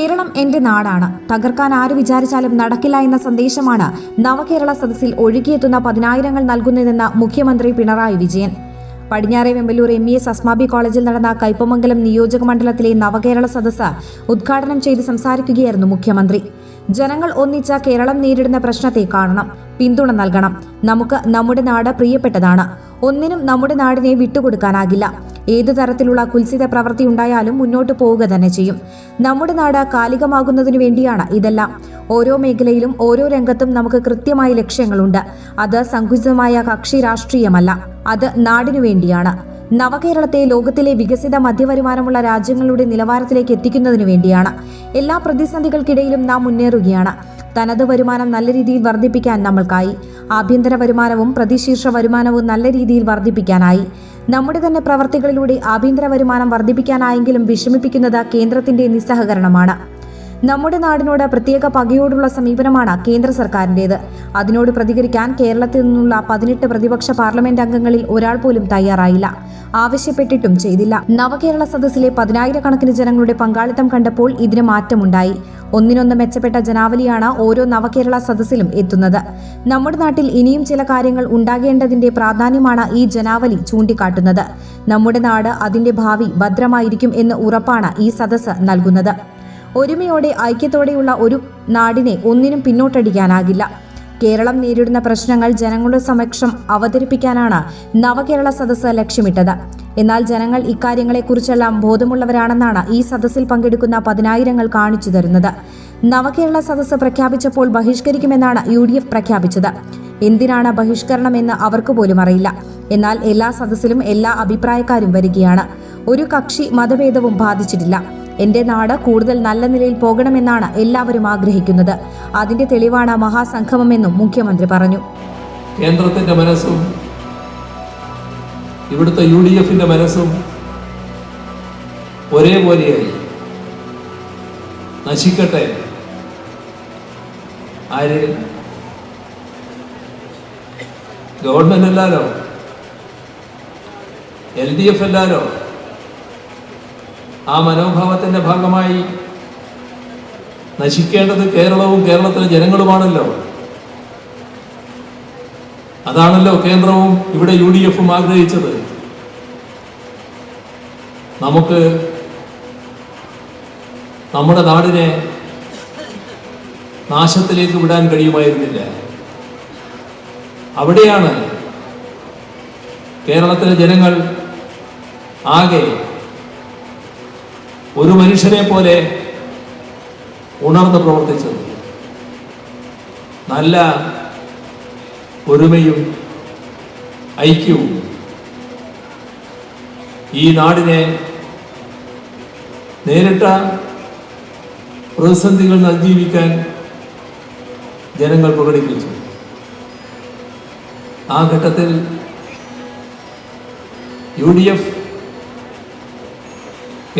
കേരളം എന്റെ നാടാണ്. തകർക്കാൻ ആര് വിചാരിച്ചാലും നടക്കില്ല എന്ന സന്ദേശമാണ് നവകേരള സദസ്സിൽ ഒഴുകിയെത്തുന്ന പതിനായിരങ്ങൾ നൽകുന്നതെന്ന് മുഖ്യമന്ത്രി പിണറായി വിജയൻ. പടിഞ്ഞാറെ Vembalur M E S Asmabi കോളേജിൽ നടന്ന കൈപ്പമംഗലം നിയോജക മണ്ഡലത്തിലെ നവകേരള സദസ്സ് ഉദ്ഘാടനം ചെയ്ത് സംസാരിക്കുകയായിരുന്നു മുഖ്യമന്ത്രി. ജനങ്ങൾ ഒന്നിച്ച കേരളം നേരിടുന്ന പ്രശ്നത്തെ കാണണം പിന്തുണ നൽകണം. നമുക്ക് നമ്മുടെ നാട് പ്രിയപ്പെട്ടതാണ്. ഒന്നിനും നമ്മുടെ നാടിനെ വിട്ടുകൊടുക്കാനാകില്ല. ഏതു തരത്തിലുള്ള കുൽസിത പ്രവൃത്തി ഉണ്ടായാലും മുന്നോട്ട് പോവുക തന്നെ ചെയ്യും. നമ്മുടെ നാട് കാലികമാകുന്നതിനു വേണ്ടിയാണ് ഇതെല്ലാം. ഓരോ മേഖലയിലും ഓരോ രംഗത്തും നമുക്ക് കൃത്യമായ ലക്ഷ്യങ്ങളുണ്ട്. അത് സങ്കുചിതമായ കക്ഷി രാഷ്ട്രീയമല്ല. അത് നാടിനു വേണ്ടിയാണ്. നവകേരളത്തെ ലോകത്തിലെ വികസിത മധ്യവരുമാനമുള്ള രാജ്യങ്ങളുടെ നിലവാരത്തിലേക്ക് എത്തിക്കുന്നതിനു വേണ്ടിയാണ്. എല്ലാ പ്രതിസന്ധികൾക്കിടയിലും നാം മുന്നേറുകയാണ്. തനത് വരുമാനം നല്ല രീതിയിൽ വർദ്ധിപ്പിക്കാൻ നമ്മൾക്കായി. ആഭ്യന്തര വരുമാനവും പ്രതിശീർഷ വരുമാനവും നല്ല രീതിയിൽ വർദ്ധിപ്പിക്കാനായി. നമ്മുടെ തന്നെ പ്രവർത്തികളിലൂടെ ആഭ്യന്തര വരുമാനം വർദ്ധിപ്പിക്കാനായെങ്കിലും വിഷമിപ്പിക്കുന്നത് കേന്ദ്രത്തിന്റെ നിസ്സഹകരണമാണ്. നമ്മുടെ നാടിനോട് പ്രത്യേക പകയോടുള്ള സമീപനമാണ് കേന്ദ്ര സർക്കാരിന്റേത് അതിനോട് പ്രതികരിക്കാൻ കേരളത്തിൽ നിന്നുള്ള പതിനെട്ട് പ്രതിപക്ഷ പാർലമെന്റ് അംഗങ്ങളിൽ ഒരാൾ പോലും തയ്യാറായില്ല. ആവശ്യപ്പെട്ടിട്ടും ചെയ്തില്ല. നവകേരള സദസ്സിലെ പതിനായിരക്കണക്കിന് ജനങ്ങളുടെ പങ്കാളിത്തം കണ്ടപ്പോൾ ഇതിന് മാറ്റമുണ്ടായി. ഒന്നിനൊന്ന് മെച്ചപ്പെട്ട ജനാവലിയാണ് ഓരോ നവകേരള സദസ്സിലും എത്തുന്നത്. നമ്മുടെ നാട്ടിൽ ഇനിയും ചില കാര്യങ്ങൾ ഉണ്ടാകേണ്ടതിന്റെ പ്രാധാന്യമാണ് ഈ ജനാവലി ചൂണ്ടിക്കാട്ടുന്നത്. നമ്മുടെ നാട് അതിന്റെ ഭാവി ഭദ്രമായിരിക്കും എന്ന് ഉറപ്പാണ് ഈ സദസ്സ് നൽകുന്നത്. ഒരുമയോടെ ഐക്യത്തോടെയുള്ള ഒരു നാടിനെ ഒന്നിനും പിന്നോട്ടടിക്കാനാകില്ല. കേരളം നേരിടുന്ന പ്രശ്നങ്ങൾ ജനങ്ങളുടെ സമക്ഷം അവതരിപ്പിക്കാനാണ് നവകേരള സദസ്സ് ലക്ഷ്യമിട്ടത്. എന്നാൽ ജനങ്ങൾ ഇക്കാര്യങ്ങളെക്കുറിച്ചെല്ലാം ബോധമുള്ളവരാണെന്നാണ് ഈ സദസ്സിൽ പങ്കെടുക്കുന്ന പതിനായിരങ്ങൾ കാണിച്ചു തരുന്നത്. നവകേരള സദസ്സ് പ്രഖ്യാപിച്ചപ്പോൾ ബഹിഷ്കരിക്കുമെന്നാണ് യു ഡി എഫ് പ്രഖ്യാപിച്ചത്. എന്തിനാണ് ബഹിഷ്കരണം എന്ന് അവർക്ക് പോലും അറിയില്ല. എന്നാൽ എല്ലാ സദസ്സിലും എല്ലാ അഭിപ്രായക്കാരും വരികയാണ്. ഒരു കക്ഷി മതഭേദവും ബാധിച്ചിട്ടില്ല. എന്റെ നാട് കൂടുതൽ നല്ല നിലയിൽ പോകണമെന്നാണ് എല്ലാവരും ആഗ്രഹിക്കുന്നത്. അതിന്റെ തെളിവാണ് മഹാസംഗമമെന്നും മുഖ്യമന്ത്രി പറഞ്ഞു. കേന്ദ്രത്തിന്റെ മനസ്സും ഇവിടുത്തെ യു ഡി എഫിന്റെ മനസ്സും ഒരേപോലെയായി. നശിക്കട്ടെ. ആര്? ഗവൺമെന്റ് അല്ലാലോ? എൽ ഡി എഫ് അല്ലാലോ? ആ മനോഭാവത്തിന്റെ ഭാഗമായി നശിക്കേണ്ടത് കേരളവും കേരളത്തിലെ ജനങ്ങളുമാണല്ലോ. അതാണല്ലോ കേന്ദ്രവും ഇവിടെ യു ഡി എഫും ആഗ്രഹിച്ചത്. നമുക്ക് നമ്മുടെ നാടിനെ നാശത്തിലേക്ക് വിടാൻ കഴിയുമായിരുന്നില്ല. അവിടെയാണ് കേരളത്തിലെ ജനങ്ങൾ ആകെ ഒരു മനുഷ്യനെ പോലെ ഉണർന്ന് പ്രവർത്തിച്ചത്. നല്ല ഒരുമയും ഐക്യവും ഈ നാടിനെ നേരിട്ട പ്രതിസന്ധികൾ അതിജീവിക്കാൻ ജനങ്ങൾ പ്രകടിപ്പിച്ചു. ആ ഘട്ടത്തിൽ യു ഡി എഫ്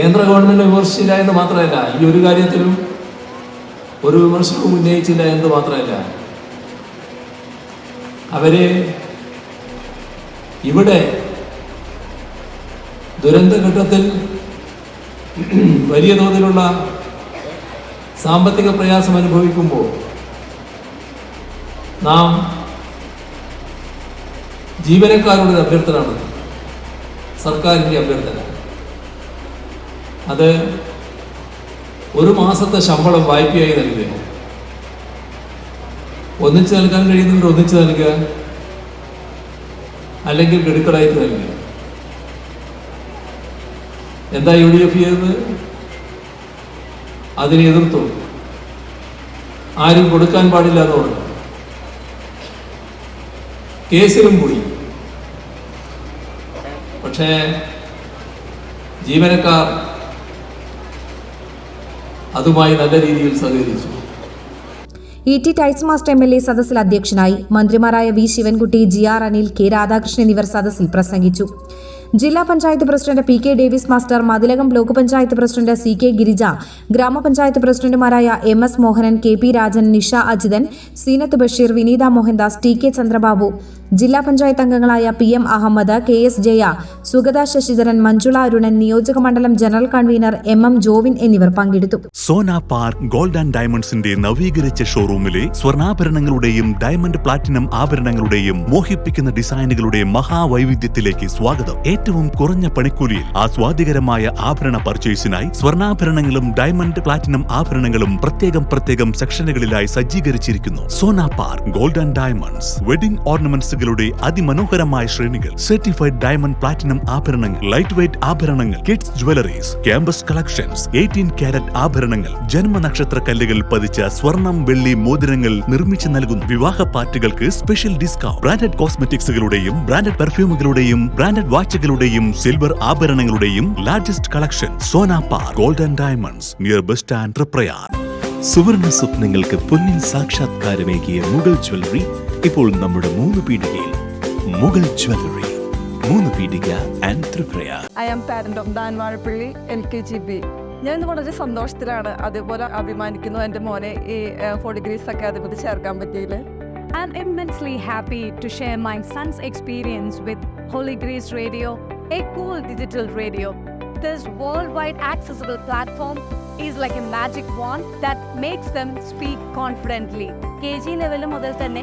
കേന്ദ്ര ഗവൺമെന്റ് വിമർശിച്ചില്ല എന്ന് മാത്രമല്ല ഈ ഒരു കാര്യത്തിലും ഒരു വിമർശനവും ഉന്നയിച്ചില്ല എന്ന് മാത്രമല്ല. അവർ ഇവിടെ ദുരന്തഘട്ടത്തിൽ വലിയ തോതിലുള്ള സാമ്പത്തിക പ്രയാസം അനുഭവിക്കുമ്പോൾ നാം ജീവനക്കാരുടെ അഭ്യർത്ഥനയാണ് സർക്കാരിന്റെ അഭ്യർത്ഥന. അത് ഒരു മാസത്തെ ശമ്പളം വായ്പയായി നൽകുക. ഒന്നിച്ച് നൽകാൻ കഴിയുന്നവർ ഒന്നിച്ച് നൽകുക. അല്ലെങ്കിൽ ഗഡുക്കളായിട്ട് നൽകുക. എന്താ യു ഡി എഫ് ചെയ്തത് അതിനെ എതിർത്തു? ആരും കൊടുക്കാൻ പാടില്ല കേസിലും പോയി പക്ഷേ ജീവനക്കാർ അതുമായി നല്ല രീതിയിൽ സഹകരിച്ചു. E T Taison master M L A സദസ്സിൽ അധ്യക്ഷനായി മന്ത്രിമാരായ V Sivankutty G R Anil K Radhakrishnan എന്നിവർ സദസ്സിൽ പ്രസംഗിച്ചു. ജില്ലാ panchayat president P K Davis master Mathilakam block panchayat president C K Girija ഗ്രാമപഞ്ചായത്ത് പ്രസിഡന്റുമാരായ M S Mohanan K P Rajan Nisha Ajithan Seenath Basheer Vineetha Mohandas T K Chandrababu ജില്ലാ പഞ്ചായത്ത് അംഗങ്ങളായ P M Ahammed K S Jaya Sugatha Sasidharan Manjula Arunan നിയോജക മണ്ഡലം general convener M M Jovin എന്നിവർ പങ്കെടുത്തു. Sona park gold and ഡയമണ്ട്സിന്റെ നവീകരിച്ച ഷോറൂമിലെ സ്വർണാഭരണങ്ങളുടെയും diamond platinum ആഭരണങ്ങളുടെയും മോഹിപ്പിക്കുന്ന ഡിസൈനുകളുടെ മഹാവൈവിധ്യത്തിലേക്ക് സ്വാഗതം. ഏറ്റവും കുറഞ്ഞ പണിക്കൂലിയിൽ ആസ്വാദികരമായ ആഭരണ പർച്ചേസിനായി സ്വർണാഭരണങ്ങളും ഡയമണ്ട് പ്ലാറ്റിനം ആഭരണങ്ങളും പ്രത്യേകം പ്രത്യേകം സെക്ഷനുകളിലായി സജ്ജീകരിച്ചിരിക്കുന്നു. Sona park gold and diamonds wedding ഓർണമെന്റ്സുകളുടെ അതിമനോഹരമായ ശ്രേണികൾ സർട്ടിഫൈഡ് ഡയമണ്ട് പ്ലാറ്റിനം ആഭരണങ്ങൾ ലൈറ്റ് വെയ്റ്റ് ആഭരണങ്ങൾ kids jewelleries campus collections eighteen carat ആഭരണങ്ങൾ ജന്മനക്ഷത്ര കല്ലുകൾ പതിച്ച സ്വർണം വെള്ളി മോതിരങ്ങൾ നിർമ്മിച്ചു നൽകുന്നു വിവാഹ പാർട്ടികൾക്ക് സ്പെഷ്യൽ ഡിസ്കൗണ്ട് ബ്രാൻഡഡ് കോസ്മെറ്റിക്സുകളുടെയും ബ്രാൻഡഡ് പെർഫ്യൂമുകളുടെയും ബ്രാൻഡഡ് വാച്ചുകളുടെയും silver ആഭരണങ്ങളുടെയും largest collection Sona Par golden diamonds near bus stand Prayar സുവർണ സ്വപ്നങ്ങൾക്ക് പൊന്നിൻ സാക്ഷാത്കാരമേകിയ മുഗൾ ജ്വല്ലറി ഇപ്പോൾ നമ്മുടെ മൂന്ന് പീഠികയിൽ മുഗൾ ജ്വല്ലറി മൂന്ന് Peedika and Thriprayar. I am parent of Daan Vazhappally L K G B ഞാൻ ഇന്ന് വളരെ സന്തോഷത്തിലാണ് അതേപോലെ അഭിമാനിക്കുന്നു എന്റെ മോനെ ഈ ഫോർ ഡിഗ്രീസ് അക്കാദമിയിൽ ചേർക്കാൻ പറ്റിയില്ല I am immensely happy to share my son's experience with Holy Grace Radio a cool digital radio This worldwide accessible platform is like a magic wand that makes them speak confidently. KG മുതൽ തന്നെ